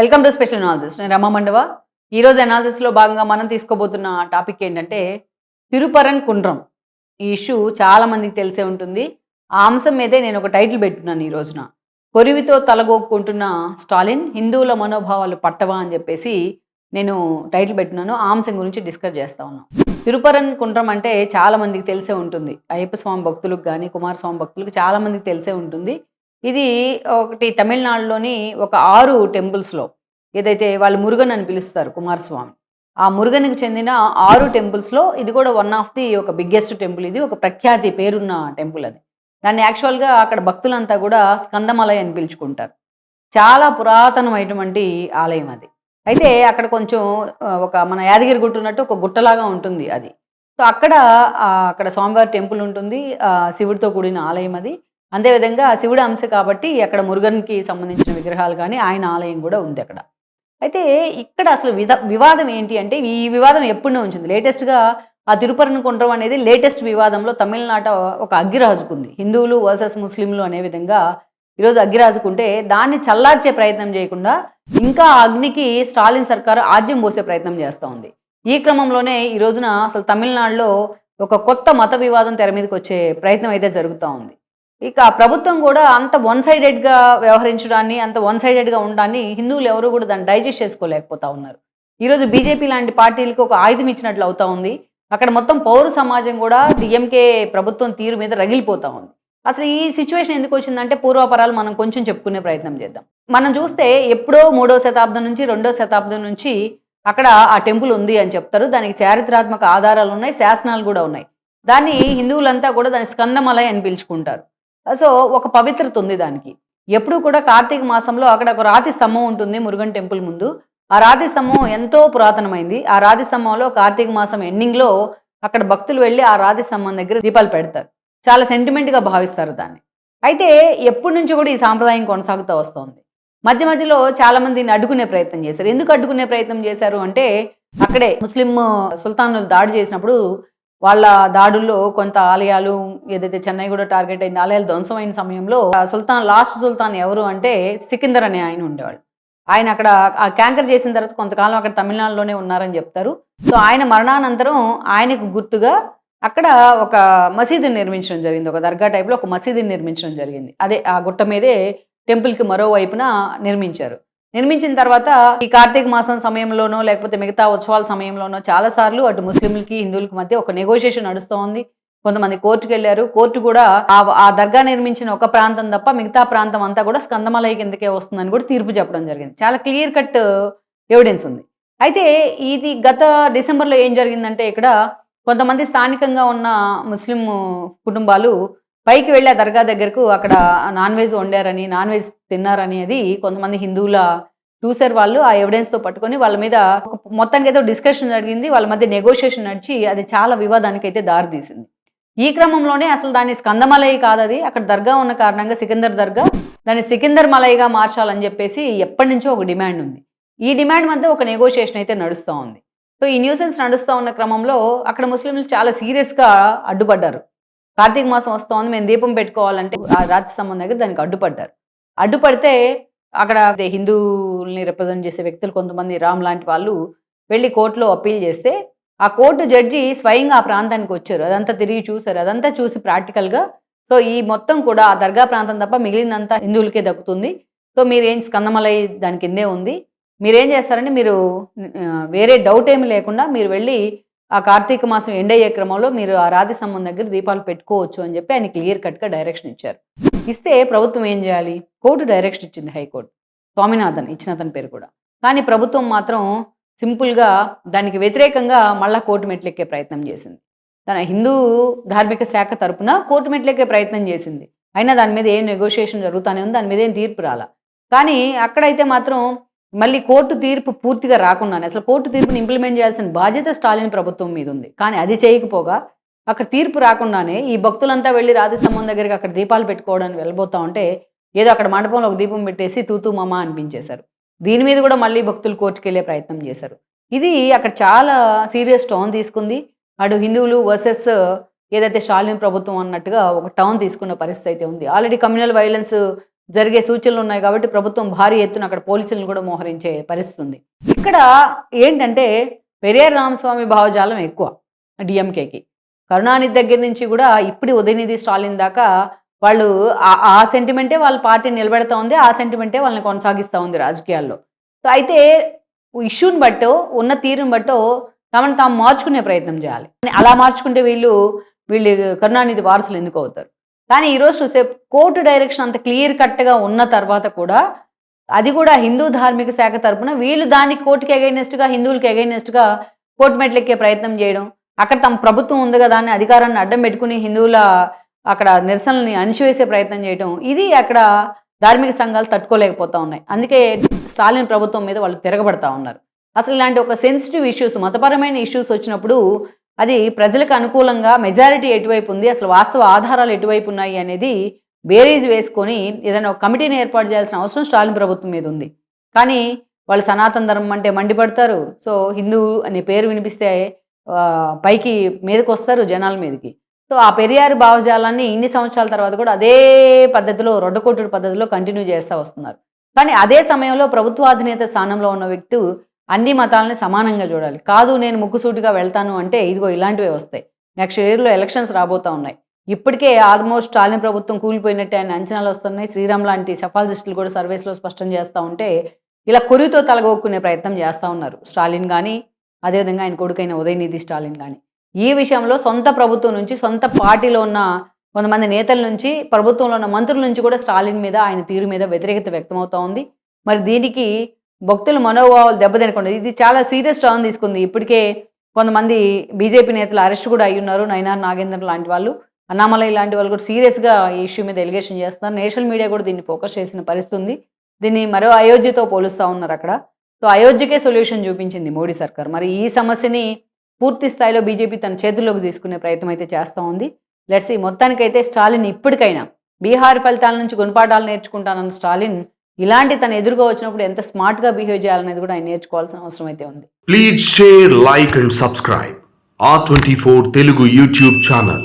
Welcome to special analysis నేను రమ మండవ. ఈరోజు అనాలిసిస్లో భాగంగా మనం తీసుకోబోతున్న టాపిక్ ఏంటంటే తిరుపరన్ కుండ్రం. ఈ ఇష్యూ చాలామందికి తెలిసే ఉంటుంది. ఆ అంశం మీదే నేను ఒక టైటిల్ పెట్టున్నాను ఈ రోజున. కొరివితో తలగోక్కుంటున్న స్టాలిన్ హిందువుల మనోభావాలు పట్టవా అని చెప్పేసి నేను టైటిల్ పెట్టినాను ఆ అంశం గురించి డిస్కస్ చేస్తా ఉన్నాను తిరుపరన్ కుండ్రం అంటే చాలామందికి తెలిసే ఉంటుంది. అయ్యప్ప స్వామి భక్తులకు కానీ కుమారస్వామి భక్తులకు చాలామందికి తెలిసే ఉంటుంది. ఇది ఒకటి తమిళనాడులోని ఒక ఆరు టెంపుల్స్లో ఏదైతే వాళ్ళు మురుగన్ అని పిలుస్తారు కుమారస్వామి. ఆ మురుగన్కి చెందిన ఆరు టెంపుల్స్లో ఇది కూడా వన్ ఆఫ్ ది ఒక బిగ్గెస్ట్ టెంపుల్ ఇది ఒక ప్రఖ్యాతి పేరున్న టెంపుల్ అది. దాన్ని యాక్చువల్గా అక్కడ భక్తులంతా కూడా స్కందమలయ అని పిలుచుకుంటారు. చాలా పురాతనమైనటువంటి ఆలయం అది. అయితే అక్కడ కొంచెం ఒక మన యాదగిరి గుట్ట ఉన్నట్టు ఒక గుట్టలాగా ఉంటుంది అది. సో అక్కడ అక్కడ స్వామివారి టెంపుల్ ఉంటుంది. శివుడితో కూడిన ఆలయం అది. అదేవిధంగా శివుడు అంశ కాబట్టి అక్కడ మురుగన్కి సంబంధించిన విగ్రహాలు కానీ ఆయన ఆలయం కూడా ఉంది అక్కడ. అయితే ఇక్కడ అసలు విధ వివాదం ఏంటి అంటే ఈ వివాదం ఎప్పుడూ ఉంచింది. లేటెస్ట్గా ఆ తిరుపరను కుండ్రం అనేది లేటెస్ట్ వివాదంలో తమిళనాట ఒక అగ్గిరాజుకుంది హిందువులు వర్సెస్ ముస్లింలు అనే విధంగా ఈరోజు అగ్గిరాజుకుంటే దాన్ని చల్లార్చే ప్రయత్నం చేయకుండా ఇంకా అగ్నికి స్టాలిన్ సర్కారు ఆజ్యం పోసే ప్రయత్నం చేస్తూ ఉంది. ఈ క్రమంలోనే ఈ రోజున అసలు తమిళనాడులో ఒక కొత్త మత వివాదం తెర మీదకి వచ్చే ప్రయత్నం అయితే జరుగుతూ ఉంది. ఇక ప్రభుత్వం కూడా అంత వన్ సైడెడ్గా వ్యవహరించడాన్ని అంత వన్ సైడెడ్గా ఉండడాన్ని హిందువులు ఎవరు కూడా దాన్ని డైజెస్ట్ చేసుకోలేకపోతా ఉన్నారు. ఈరోజు బీజేపీ లాంటి పార్టీలకు ఒక ఆయుధం ఇచ్చినట్లు అవుతా ఉంది. అక్కడ మొత్తం పౌర సమాజం కూడా డిఎంకే ప్రభుత్వం తీరు మీద రగిలిపోతా ఉంది. అసలు ఈ సిచ్యువేషన్ ఎందుకు వచ్చిందంటే పూర్వాపరాలు మనం కొంచెం చెప్పుకునే ప్రయత్నం చేద్దాం. మనం చూస్తే ఎప్పుడో మూడో శతాబ్దం నుంచి రెండో శతాబ్దం నుంచి అక్కడ ఆ టెంపుల్ ఉంది అని చెప్తారు. దానికి చారిత్రాత్మక ఆధారాలు ఉన్నాయి శాసనాలు కూడా ఉన్నాయి. దాన్ని హిందువులంతా కూడా దాని స్కందమలై అని పిలుచుకుంటారు. సో ఒక పవిత్రత ఉంది దానికి. ఎప్పుడు కూడా కార్తీక మాసంలో అక్కడ ఒక రాతి స్తంభం ఉంటుంది మురుగన్ టెంపుల్ ముందు. ఆ రాతి స్తంభం ఎంతో పురాతనమైంది. ఆ రాతి స్తంభంలో కార్తీక మాసం ఎండింగ్లో అక్కడ భక్తులు వెళ్ళి ఆ రాతి స్తంభం దగ్గర దీపాలు పెడతారు. చాలా సెంటిమెంట్గా భావిస్తారు దాన్ని. అయితే ఎప్పటి నుంచి కూడా ఈ సాంప్రదాయం కొనసాగుతూ వస్తుంది. మధ్య మధ్యలో చాలా మందిని అడ్డుకునే ప్రయత్నం చేశారు. ఎందుకు అడ్డుకునే ప్రయత్నం చేశారు అంటే అక్కడే ముస్లిం సుల్తానులు దాడి చేసినప్పుడు వాళ్ళ దాడుల్లో కొంత ఆలయాలు ఏదైతే చెన్నై కూడా టార్గెట్ అయింది ఆలయాలు ధ్వంసమైన సమయంలో ఆ సుల్తాన్ లాస్ట్ సుల్తాన్ ఎవరు అంటే సికిందర్ అనే ఆయన ఉండేవాళ్ళు ఆయన అక్కడ ఆ క్యాంకర్ చేసిన తర్వాత కొంతకాలం అక్కడ తమిళనాడులోనే ఉన్నారని చెప్తారు. సో ఆయన మరణానంతరం ఆయనకు గుర్తుగా అక్కడ ఒక మసీదుని నిర్మించడం జరిగింది. ఒక దర్గా టైప్లో ఒక మసీదుని నిర్మించడం జరిగింది. అదే ఆ గుట్ట మీదే టెంపుల్కి మరోవైపున నిర్మించారు. నిర్మించిన తర్వాత ఈ కార్తీక మాసం సమయంలోనో లేకపోతే మిగతా ఉత్సవాల సమయంలోనో చాలాసార్లు అటు ముస్లింలకి హిందువులకి మధ్య ఒక నెగోషియేషన్ నడుస్తూ ఉంది కొంతమంది కోర్టుకు వెళ్ళారు కోర్టు కూడా ఆ- ఆ దర్గా నిర్మించిన ఒక ప్రాంతం తప్ప మిగతా ప్రాంతం అంతా కూడా స్కందమలయ కిందకే వస్తుందని కూడా తీర్పు చెప్పడం జరిగింది. చాలా క్లియర్ కట్ ఎవిడెన్స్ ఉంది. అయితే ఇది గత డిసెంబర్లో ఏం జరిగిందంటే ఇక్కడ కొంతమంది స్థానికంగా ఉన్న ముస్లిం కుటుంబాలు పైకి వెళ్ళి ఆ దర్గా దగ్గరకు అక్కడ నాన్ వెజ్ వండారని నాన్ వెజ్ తిన్నారని అది కొంతమంది హిందువుల చూసారు వాళ్ళు ఆ ఎవిడెన్స్తో పట్టుకొని వాళ్ళ మీద ఒక మొత్తానికి అయితే డిస్కషన్ జరిగింది. వాళ్ళ మధ్య నెగోషియేషన్ నడిచి అది చాలా వివాదానికి అయితే దారితీసింది ఈ క్రమంలోనే అసలు దాన్ని స్కందమలై కాదు అది. అక్కడ దర్గా ఉన్న కారణంగా సికిందర్ దర్గా దాన్ని సికిందర్ మలైగా మార్చాలని చెప్పేసి ఎప్పటి నుంచో ఒక డిమాండ్ ఉంది. ఈ డిమాండ్ మధ్య ఒక నెగోషియేషన్ అయితే నడుస్తూ ఉంది. సో ఈ న్యూసెన్స్ నడుస్తూ ఉన్న క్రమంలో అక్కడ ముస్లింలు చాలా సీరియస్గా అడ్డుపడ్డారు. కార్తీక మాసం వస్తోంది మేము దీపం పెట్టుకోవాలంటే ఆ రాతి సంబంధం దగ్గర దానికి అడ్డుపడ్డారు. అడ్డుపడితే అక్కడ హిందువుల్ని రిప్రజెంట్ చేసే వ్యక్తులు కొంతమంది రామ్ లాంటి వాళ్ళు వెళ్ళి కోర్టులో అప్పీల్ చేస్తే ఆ కోర్టు జడ్జి స్వయంగా ఆ ప్రాంతానికి వచ్చారు. అదంతా తిరిగి చూశారు. అదంతా చూసి ప్రాక్టికల్గా సో ఈ మొత్తం కూడా ఆ దర్గా ప్రాంతం తప్ప మిగిలిందంతా హిందువులకే దక్కుతుంది. సో మీరేం స్కందమలై దాని కిందే ఉంది. మీరేం చేస్తారంటే మీరు వేరే డౌట్ ఏమి లేకుండా మీరు వెళ్ళి ఆ కార్తీక మాసం ఎండ్ అయ్యే క్రమంలో మీరు ఆ రాతి స్తంభం దగ్గర దీపాలు పెట్టుకోవచ్చు అని చెప్పి ఆయన క్లియర్ కట్గా డైరెక్షన్ ఇచ్చారు. ఇస్తే ప్రభుత్వం ఏం చేయాలి? కోర్టు డైరెక్షన్ ఇచ్చింది హైకోర్టు. స్వామినాథన్ ఇచ్చిన అతని పేరు కూడా. కానీ ప్రభుత్వం మాత్రం సింపుల్గా దానికి వ్యతిరేకంగా మళ్ళా కోర్టు మెట్లెక్కే ప్రయత్నం చేసింది. తన హిందూ ధార్మిక శాఖ తరపున కోర్టు మెట్లెక్కే ప్రయత్నం చేసింది. అయినా దాని మీద ఏం నెగోషియేషన్ జరుగుతూనే ఉంది దాని మీద ఏం తీర్పు రాలా. కానీ అక్కడైతే మాత్రం మళ్ళీ కోర్టు తీర్పు పూర్తిగా రాకుండానే అసలు కోర్టు తీర్పును ఇంప్లిమెంట్ చేయాల్సిన బాధ్యత స్టాలిన్ ప్రభుత్వం మీద ఉంది. కానీ అది చేయకపోగా అక్కడ తీర్పు రాకుండానే ఈ భక్తులంతా వెళ్ళి రాతి దగ్గరికి అక్కడ దీపాలు పెట్టుకోవడానికి వెళ్ళబోతా ఉంటే ఏదో అక్కడ మండపంలో ఒక దీపం పెట్టేసి తూతూ మామ అనిపించేశారు. దీని మీద కూడా మళ్ళీ భక్తులు కోర్టుకు వెళ్ళే ప్రయత్నం చేశారు. ఇది అక్కడ చాలా సీరియస్ టోన్ తీసుకుంది. అటు హిందువులు వర్సెస్ ఏదైతే స్టాలిన్ ప్రభుత్వం అన్నట్టుగా ఒక టౌన్ తీసుకున్న పరిస్థితి అయితే ఉంది. ఆల్రెడీ కమ్యూనల్ వైలెన్స్ జరిగే సూచనలు ఉన్నాయి కాబట్టి ప్రభుత్వం భారీ ఎత్తున అక్కడ పోలీసులను కూడా మోహరించే పరిస్థితి ఉంది ఇక్కడ ఏంటంటే పెరియార్ రామస్వామి భావజాలం ఎక్కువ డిఎంకేకి. కరుణానిధి దగ్గర నుంచి కూడా ఇప్పుడు ఉదయనిధి స్టాలిన్ దాకా వాళ్ళు ఆ- ఆ సెంటిమెంటే వాళ్ళ పార్టీ నిలబెడతా ఉంది ఆ సెంటిమెంటే వాళ్ళని కొనసాగిస్తూ ఉంది రాజకీయాల్లో. సో అయితే ఇష్యూని బట్టో ఉన్న తీరుని బట్టో తమను తాము మార్చుకునే ప్రయత్నం చేయాలి. కానీ అలా మార్చుకుంటే వీళ్ళు వీళ్ళు కరుణానిధి వారసులు ఎందుకు అవుతారు? కానీ ఈరోజు చూస్తే కోర్టు డైరెక్షన్ అంత క్లియర్ కట్గా ఉన్న తర్వాత కూడా అది కూడా హిందూ ధార్మిక శాఖ తరపున వీళ్ళు దానికి కోర్టుకి అగైనెస్ట్గా హిందువులకి అగైనెస్ట్గా కోర్టు మెట్లెక్కే ప్రయత్నం చేయడం. అక్కడ తమ ప్రభుత్వం ఉంది కదా అని అధికారాన్ని అడ్డం పెట్టుకుని హిందువుల అక్కడ నిరసనల్ని అణిచివేసే ప్రయత్నం చేయడం. ఇది అక్కడ ధార్మిక సంఘాలు తట్టుకోలేకపోతా ఉన్నాయి. అందుకే స్టాలిన్ ప్రభుత్వం మీద వాళ్ళు తిరగబడతా ఉన్నారు. అసలు ఇలాంటి ఒక సెన్సిటివ్ ఇష్యూస్ మతపరమైన ఇష్యూస్ వచ్చినప్పుడు అది ప్రజలకు అనుకూలంగా మెజారిటీ ఎటువైపు ఉంది అసలు వాస్తవ ఆధారాలు ఎటువైపు ఉన్నాయి అనేది బేరీజ్ వేసుకొని ఏదైనా ఒక కమిటీని ఏర్పాటు చేయాల్సిన అవసరం స్టాలిన్ ప్రభుత్వం మీద ఉంది. కానీ వాళ్ళు సనాతన ధర్మం అంటే మండిపడతారు. సో హిందూ అనే పేరు వినిపిస్తే పైకి మీదకి వస్తారు జనాల మీదకి. సో ఆ పెరియారు భావజాలాన్ని ఇన్ని సంవత్సరాల తర్వాత కూడా అదే పద్ధతిలో రొడ్డకొట్టుడు పద్ధతిలో కంటిన్యూ చేస్తూ వస్తున్నారు. కానీ అదే సమయంలో ప్రభుత్వాధినేత స్థానంలో ఉన్న వ్యక్తి అన్ని మతాలని సమానంగా చూడాలి. కాదు నేను ముక్కుసూటిగా వెళ్తాను అంటే ఇదిగో ఇలాంటివే వస్తాయి. నెక్స్ట్ ఇయర్లో ఎలక్షన్స్ రాబోతా ఉన్నాయి. ఇప్పటికే ఆల్మోస్ట్ స్టాలిన్ ప్రభుత్వం కూలిపోయినట్టు ఆయన అంచనాలు వస్తున్నాయి. శ్రీరామ్ లాంటి సఫాలజిస్టులు కూడా సర్వేస్లో స్పష్టం చేస్తూ ఉంటే ఇలా కొరితో తలగొక్కునే ప్రయత్నం చేస్తూ ఉన్నారు. స్టాలిన్ కానీ అదేవిధంగా ఆయన కొడుకైన ఉదయనిధి స్టాలిన్ కానీ ఈ విషయంలో సొంత ప్రభుత్వం నుంచి సొంత పార్టీలో ఉన్న కొంతమంది నేతల నుంచి ప్రభుత్వంలో ఉన్న మంత్రుల నుంచి కూడా స్టాలిన్ మీద ఆయన తీరు మీద వ్యతిరేకత వ్యక్తమవుతూ ఉంది. మరి దీనికి భక్తుల మనోభావాలు దెబ్బతినకుండా ఇది చాలా సీరియస్ టర్న్ తీసుకుంది. ఇప్పటికే కొంతమంది బీజేపీ నేతలు అరెస్ట్ కూడా అయి ఉన్నారు నైనార్ నాగేంద్రన్ లాంటి వాళ్ళు. అన్నామలై లాంటి వాళ్ళు కూడా సీరియస్గా ఈ ఇష్యూ మీద ఎలిగేషన్ చేస్తున్నారు. నేషనల్ మీడియా కూడా దీన్ని ఫోకస్ చేసిన పరిస్థితి ఉంది. దీన్ని మరో అయోధ్యతో పోలుస్తూ ఉన్నారు అక్కడ. సో అయోధ్యకే సొల్యూషన్ చూపించింది మోడీ సర్కార్. మరి ఈ సమస్యని పూర్తి స్థాయిలో బీజేపీ తన చేతుల్లోకి తీసుకునే ప్రయత్నం అయితే చేస్తూ ఉంది. లెట్స్ ఈ మొత్తానికైతే స్టాలిన్ ఇప్పటికైనా బీహార్ ఫలితాల నుంచి గుణపాఠాలు నేర్చుకుంటానన్న స్టాలిన్ ఇలాంటి తను ఎదురుగా వచ్చినప్పుడు ఎంత స్మార్ట్గా బిహేవ్ చేయాలనేది కూడా ఆయన నేర్చుకోవాల్సిన అవసరం అయితే ఉంది. Please share like and subscribe ఆ twenty four Telugu YouTube channel